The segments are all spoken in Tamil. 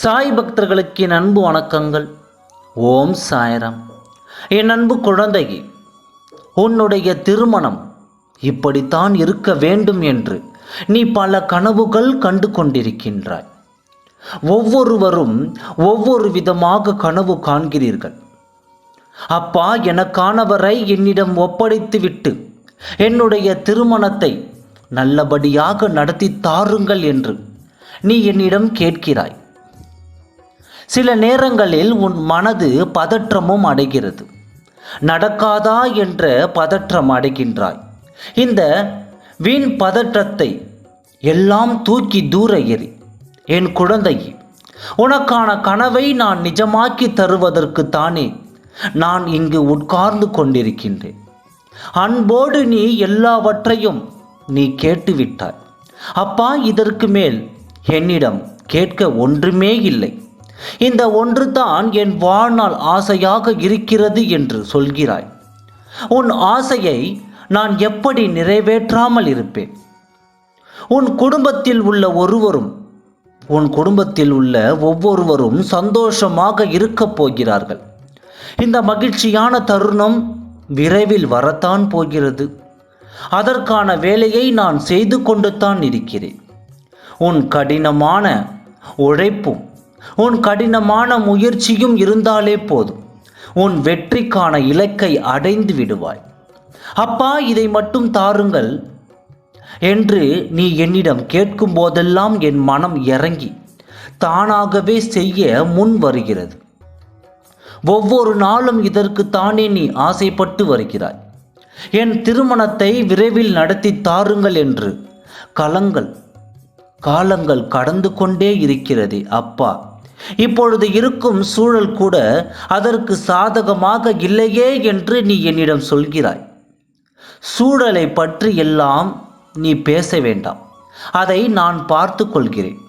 சாய் பக்தர்களுக்கு என் அன்பு வணக்கங்கள். ஓம் சாயரம். என் அன்பு குழந்தையே உன்னுடைய திருமணம் இப்படித்தான் இருக்க வேண்டும் என்று நீ பல கனவுகள் கண்டு கொண்டிருக்கின்றாய். ஒவ்வொருவரும் ஒவ்வொரு விதமாக கனவு காண்கிறீர்கள். அப்பா எனக்கானவரை என்னிடம் ஒப்படைத்துவிட்டு என்னுடைய திருமணத்தை நல்லபடியாக நடத்தி தாருங்கள் என்று நீ என்னிடம் கேட்கிறாய். சில நேரங்களில் உன் மனது பதற்றமும் அடைகிறது. நடக்காதா என்ற பதற்றம் அடைகின்றாய். இந்த வீண் பதற்றத்தை எல்லாம் தூக்கி தூர எறி என் குழந்தை உனக்கான கனவை நான் நிஜமாக்கி தருவதற்கு தானே நான் இங்கு உட்கார்ந்து கொண்டிருக்கின்றேன். அன்போடு நீ எல்லாவற்றையும் நீ கேட்டுவிட்டாய். அப்பா இதற்கு மேல் என்னிடம் கேட்க ஒன்றுமே இல்லை. இந்த ஒன்று தான் என் வாழ்நாள் ஆசையாக இருக்கிறது என்று சொல்கிறாய். உன் ஆசையை நான் எப்படி நிறைவேற்றாமல் இருப்பேன்? உன் குடும்பத்தில் உள்ள ஒருவரும் உன் குடும்பத்தில் உள்ள ஒவ்வொருவரும் சந்தோஷமாக இருக்கப் போகிறார்கள். இந்த மகிழ்ச்சியான தருணம் விரைவில் வரத்தான் போகிறது. அதற்கான வேலையை நான் செய்து கொண்டுத்தான் இருக்கிறேன். உன் கடினமான உழைப்பும் உன் கடினமான முயற்சியும் இருந்தாலே போதும். உன் வெற்றிக்கான இலக்கை அடைந்து விடுவாய். அப்பா இதை மட்டும் தாருங்கள் என்று நீ என்னிடம் கேட்கும் போதெல்லாம் என் மனம் இறங்கி தானாகவே செய்ய முன் வருகிறது. ஒவ்வொரு நாளும் இதற்கு தானே நீ ஆசைப்பட்டு வருகிறாய். என் திருமணத்தை விரைவில் நடத்தி தாருங்கள் என்று கலங்கள் காலங்கள் கடந்து கொண்டே இருக்கிறதே அப்பா. இப்பொழுது இருக்கும் சூழல் கூட அதற்கு சாதகமாக இல்லையே என்று நீ என்னிடம் சொல்கிறாய். சூழலை பற்றி எல்லாம் நீ பேச வேண்டாம். அதை நான் பார்த்து கொள்கிறேன்.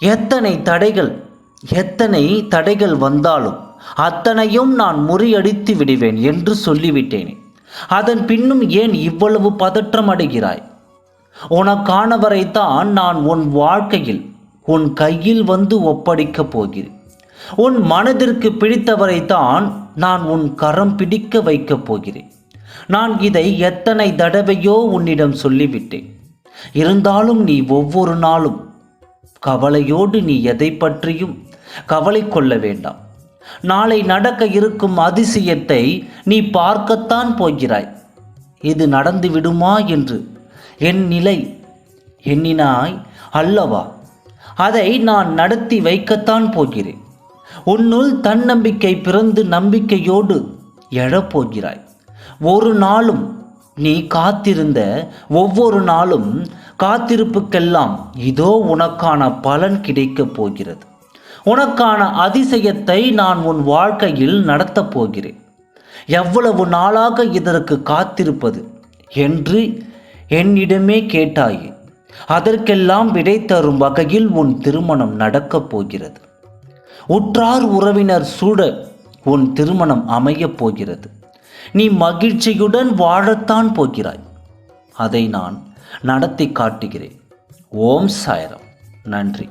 எத்தனை தடைகள் எத்தனை தடைகள் வந்தாலும் அத்தனையும் நான் முறியடித்து விடுவேன் என்று சொல்லிவிட்டேனே. அதன் பின்னும் ஏன் இவ்வளவு பதற்றம் அடைகிறாய்? உனக்கானவரைத்தான் நான் உன் வாழ்க்கையில் உன் கையில் வந்து ஒப்படைக்கப் போகிறேன். உன் மனதிற்கு பிடித்தவரை தான் நான் உன் கரம் பிடிக்க வைக்கப் போகிறேன். நான் இதை எத்தனை தடவையோ உன்னிடம் சொல்லிவிட்டேன். இருந்தாலும் நீ ஒவ்வொரு நாளும் கவலையோடு நீ எதை பற்றியும் கவலை கொள்ள வேண்டாம். நாளை நடக்க இருக்கும் அதிசயத்தை நீ பார்க்கத்தான் போகிறாய். இது நடந்து விடுமா என்று என் நிலை எண்ணினாய் அல்லவா? அதை நான் நடத்தி வைக்கத்தான் போகிறேன். உன்னுள் தன்னம்பிக்கை பிறந்து நம்பிக்கையோடு எழப்போகிறாய். ஒரு நாளும் நீ காத்திருந்த ஒவ்வொரு நாளும் காத்திருப்புக்கெல்லாம் இதோ உனக்கான பலன் கிடைக்கப் போகிறது. உனக்கான அதிசயத்தை நான் உன் வாழ்க்கையில் நடத்தப் போகிறேன். எவ்வளவு நாளாக இதற்கு காத்திருப்பது? என்று என்னிடமே கேட்டாயே. அதற்கெல்லாம் விடை தரும் வகையில் உன் திருமணம் நடக்கப் போகிறது. உற்றார் உறவினர் சூட உன் திருமணம் அமையப் போகிறது. நீ மகிழ்ச்சியுடன் வாழத்தான் போகிறாய். அதை நான் நடத்தி காட்டுகிறேன். ஓம் சாயரம். நன்றி.